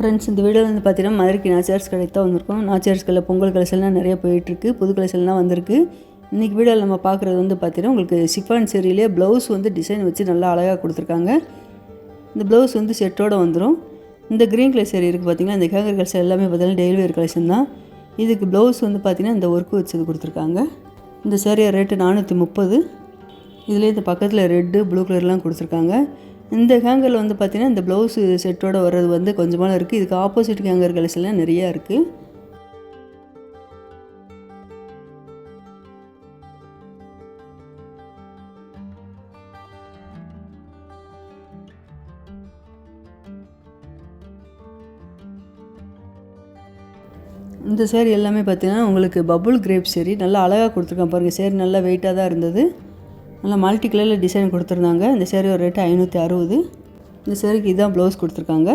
Friends இந்த வீடியோவில் வந்து பார்த்தீங்கன்னா மதுரைக்கு நாச்சியார்ஸ் கடைக்கு தான் வந்திருக்கோம். நாச்சியார்ஸ் கடையில் பொங்கல் கலெக்ஷன்லாம் நிறைய போயிட்டுருக்கு. புது கலைசல்லாம் வந்திருக்கு. இன்றைக்கி வீடியோவில் நம்ம பார்க்குறது வந்து பார்த்தீங்கன்னா உங்களுக்கு சிஃபான் சேரீலே ப்ளவுஸ் வந்து டிசைன் வச்சு நல்லா அழகாக கொடுத்துருக்காங்க. இந்த ப்ளவுஸ் வந்து செட்டோட வந்துடும் இந்த க்ரீன் கலர் சேரீ இருக்குது பார்த்தீங்கன்னா இந்த கேங்கர் கலர்ஸ் எல்லாமே பார்த்தீங்கன்னா டெய்லி வேர் கலெக்ஷன் தான். இதுக்கு ப்ளவுஸ் வந்து பார்த்தீங்கன்னா இந்த ஒர்க்கு வச்சது கொடுத்துருக்காங்க. இந்த சேரீ ரேட்டு நானூற்றி முப்பது. இதுலேயே இந்த பக்கத்தில் ரெட்டு ப்ளூ கலர்லாம் கொடுத்துருக்காங்க. இந்த ஹேங்கரில் வந்து பார்த்திங்கன்னா இந்த ப்ளவுஸு செட்டோட வர்றது வந்து கொஞ்சமாக இருக்குது இதுக்கு ஆப்போசிட் ஹேங்கர் கலெக்ஷன்லாம் நிறையா இருக்குது இந்த சேரீ எல்லாமே பார்த்தீங்கன்னா உங்களுக்கு பபுள் கிரேப் சேரீ நல்லா அழகாக கொடுத்துருக்கான் பாருங்கள் சேரீ நல்லா வெயிட்டாக தான் இருந்தது. நல்லா மல்டி கலரில் டிசைன் கொடுத்துருந்தாங்க. இந்த சேரீயோட ரேட்டு ஐநூற்றி அறுபது. இந்த சேரீக்கு இதுதான் ப்ளவுஸ் கொடுத்துருக்காங்க.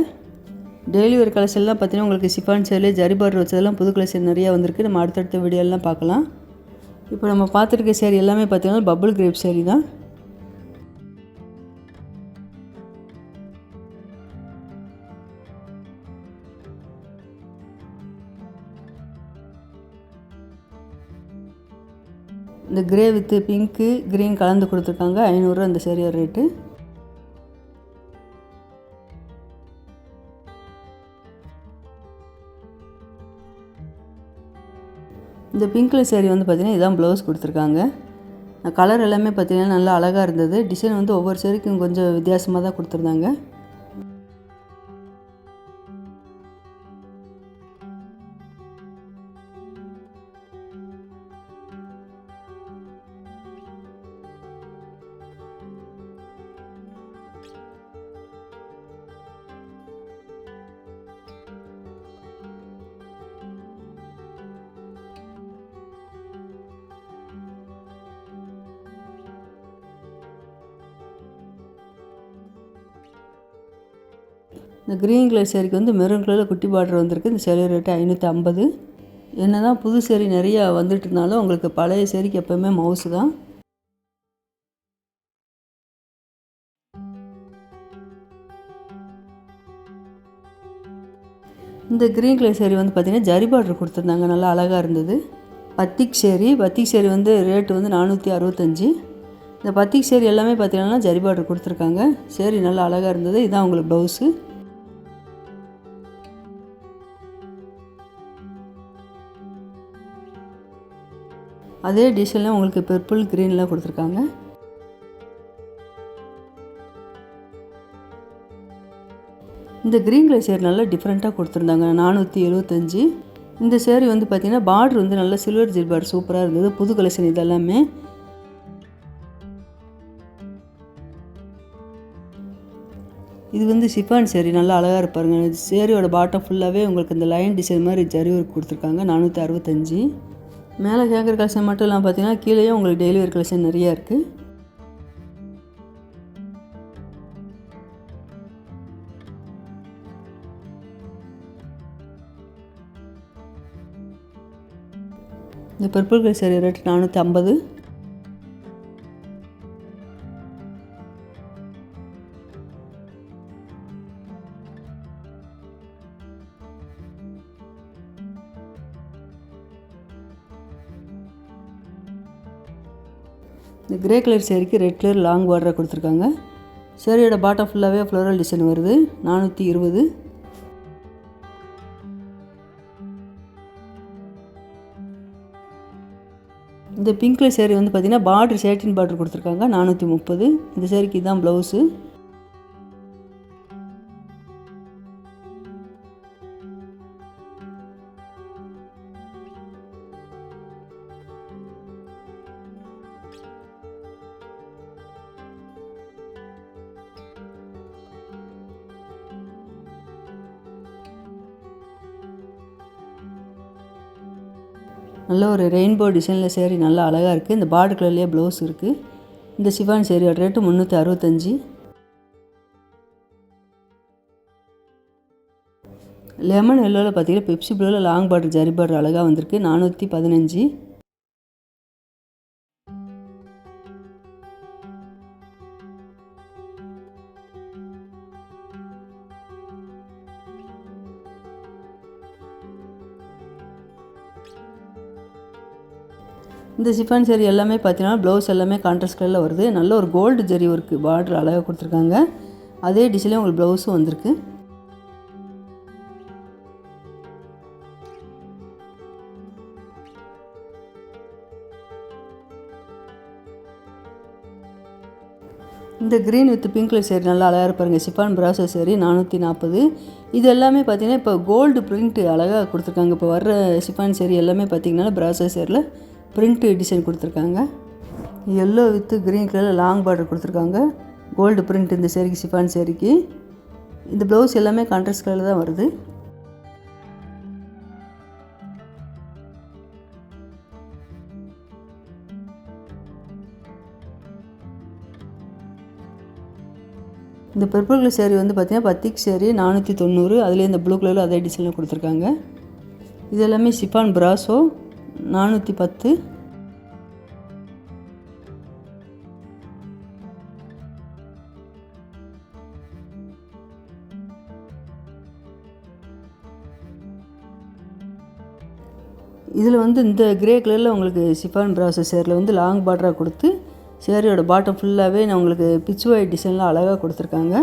டெய்லி ஒரு எல்லாம் பார்த்தீங்கன்னா உங்களுக்கு சிஃபான் சேரீ ஜரி பார்டர் வச்சதெல்லாம் புது கலர்ஸ் நிறையா வந்திருக்கு. நம்ம அடுத்தடுத்த வீடியோலாம் பார்க்கலாம். இப்போ நம்ம பார்த்துருக்க சேரீ எல்லாமே பார்த்தீங்கன்னா பபுள் கிரேப் சேரீ தான். இந்த கிரே வித்து பிங்க்கு க்ரீன் கலந்து கொடுத்துருக்காங்க. ஐநூறுரூவா இந்த சேரீயோட ரேட்டு இந்த பிங்க் கலர் சேரீ வந்து பார்த்திங்கன்னா இதான் ப்ளவுஸ் கொடுத்துருக்காங்க. கலர் எல்லாமே பார்த்திங்கன்னா நல்லா அழகாக இருந்தது. டிசைன் வந்து ஒவ்வொரு சேரீக்கும் கொஞ்சம் வித்தியாசமாக தான் கொடுத்துருந்தாங்க. இந்த க்ரீன் கலர் சேரீக்கு வந்து மெரூன் கலரில் குட்டி பார்டர் வந்திருக்கு. இந்த சேரீ ரேட்டு ஐநூற்றி ஐம்பது என்ன தான் புது சேரீ நிறையா வந்துட்டு இருந்தாலும் உங்களுக்கு பழைய சேரீக்கு எப்போவுமே மவுஸு தான். இந்த க்ரீன் கலர் சேரீ வந்து பார்த்திங்கன்னா ஜரி பார்டர் கொடுத்துருந்தாங்க. நல்லா அழகாக இருந்தது. பத்திக் சேரீ. பத்திக் சேரீ வந்து ரேட்டு வந்து நானூற்றி அறுபத்தஞ்சி. இந்த பத்திக் சேரீ எல்லாமே பார்த்தீங்கன்னா ஜரி பார்டர் கொடுத்துருக்காங்க. சேரீ நல்லா அழகாக இருந்தது. இதான் உங்களுக்கு ப்ளவுஸு அதே டிசைனில் உங்களுக்கு பர்பிள் க்ரீனில் கொடுத்துருக்காங்க. இந்த க்ரீன் கலர் நல்லா டிஃப்ரெண்ட்டாக கொடுத்துருந்தாங்க. நானூற்றி எழுபத்தஞ்சி இந்த சேரீ வந்து பார்த்திங்கன்னா பார்டர் வந்து நல்லா சில்வர் ஜில் பார்டர் சூப்பராக இருந்தது. புது கலெக்ஷன் இதெல்லாமே. இது வந்து சிஃபான் சேரீ நல்லா அழகாக இருப்பாருங்க சேரீயோட பாட்டம் ஃபுல்லாகவே உங்களுக்கு இந்த லைன் டிசைன் மாதிரி ஜரி ஒர்க் கொடுத்துருக்காங்க. நானூற்றி அறுபத்தஞ்சி மேலே கேட்குற கலெக்ஷன் மட்டும் இல்லாமல் பார்த்தீங்கன்னா கீழேயே உங்களுக்கு டெய்லிவேர் கலெக்ஷன் நிறையா இருக்குது இந்த பர்பிள் கலர் சேரீ ரேட் நானூற்றி ஐம்பது. இந்த கிரே கலர் சேரீக்கு ரெட் கலர் லாங் பார்டரை கொடுத்துருக்காங்க. சேரீயோட பாட்டம் ஃபுல்லாகவே ஃப்ளோரல் டிசைன் வருது. நானூற்றி இருபது. இந்த பிங்க் கலர் சேரீ வந்து பார்த்திங்கன்னா பார்டர் சேட்டின் பார்டர் கொடுத்துருக்காங்க. நானூற்றி முப்பது. இந்த சேரீக்கு இதுதான் ப்ளவுஸு நல்ல ஒரு ரெயின்போ டிசைனில் சேரீ நல்லா அழகாக இருக்குது இந்த பார்டர் கலர்லேயே ப்ளவுஸ் இருக்குது இந்த சிவான் சேரீயோட ரேட்டு முந்நூற்றி அறுபத்தஞ்சி. லெமன் எல்லோவில் பார்த்தீங்கன்னா பெப்சி ப்ளூவில் லாங் பார்டர் ஜரி பார்டர் அழகாக வந்திருக்கு. நானூற்றி பதினஞ்சு. இந்த சிஃபான் சேரீ எல்லாமே பார்த்தீங்கன்னா ப்ளவுஸ் எல்லாமே கான்ட்ராஸ்ட் கலரில் வருது. நல்ல ஒரு கோல்டு ஜெரி ஒர்க்கு பார்டர் அழகாக கொடுத்துருக்காங்க. அதே டிசைன்லேயே உங்களுக்கு ப்ளவுஸும் வந்திருக்கு. இந்த green with pink colour sari நல்லா அழகாக இருப்பாருங்க சிஃபான் பிராசோ சேரீ நானூற்றி நாற்பது இது எல்லாமே பார்த்தீங்கன்னா இப்போ கோல்டு பிரிண்ட் அழகாக கொடுத்துருக்காங்க. இப்போ வர்ற சிஃபான் சேரீ எல்லாமே பார்த்தீங்கன்னா பிராசோ சேரில் பிரிண்ட் டிசைன் கொடுத்துருக்காங்க. எல்லோ வித்து க்ரீன் கலரில் லாங் பார்டர் கொடுத்துருக்காங்க. கோல்டு பிரிண்ட் இந்த சேரீக்கு சிஃபான் சேரீக்கு. இந்த ப்ளவுஸ் எல்லாமே கான்ட்ராஸ்ட் கலரில் தான் வருது. இந்த பர்பிள் கலர் சேரீ வந்து பார்த்தீங்கன்னா பத்திக் சேரீ நானூற்றி தொண்ணூறு. அதுலேயே இந்த ப்ளூ கலரில் அதே டிசைனில் கொடுத்துருக்காங்க. இது எல்லாமே சிஃபான் பிராஸோ நானூற்றி பத்து. இதில் வந்து இந்த கிரே கலரில் உங்களுக்கு சிஃபான் பிராசோ சேரில் வந்து லாங் பார்டராக கொடுத்து சேரீயோட பாட்டம் ஃபுல்லாகவே நான் உங்களுக்கு பிச்சுவாய் டிசைன்லாம் டிசைனில் அழகாக கொடுத்துருக்காங்க.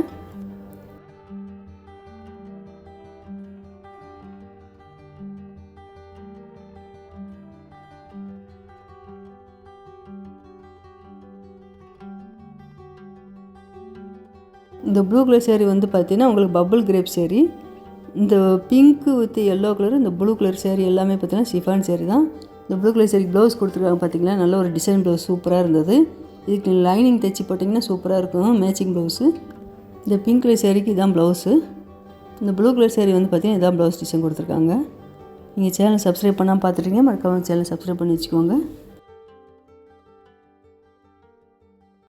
இந்த ப்ளூ கலர் சேரீ வந்து பார்த்தீங்கன்னா உங்களுக்கு பபுள் கிரேப் சேரீ இந்த பிங்க்கு வித் எல்லோ கலர் இந்த ப்ளூ கலர் சேரீ எல்லாமே பார்த்தீங்கன்னா சிஃபான் சேரீ தான். இந்த ப்ளூ கலர் சேரீ ப்ளவுஸ் கொடுத்துருக்காங்க பார்த்தீங்களா? நல்ல ஒரு டிசைன் ப்ளவுஸ் சூப்பராக இருந்தது. இதுக்கு லைனிங் தைச்சி போட்டிங்கன்னா சூப்பராக இருக்கும். மேட்சிங் ப்ளவுஸு இந்த பிங்க் கலர் சேரீக்கு இதான் ப்ளவுஸு இந்த ப்ளூ கலர் சேரீ வந்து பார்த்தீங்கன்னா இதான் ப்ளவுஸ் டிசைன் கொடுத்துருக்காங்க. நீங்கள் சேனல் சப்ஸ்கிரைப் பண்ணால் பார்த்துட்டீங்க மறக்காம சேனல் சப்ஸ்கிரைப் பண்ணி வச்சுக்கோங்க.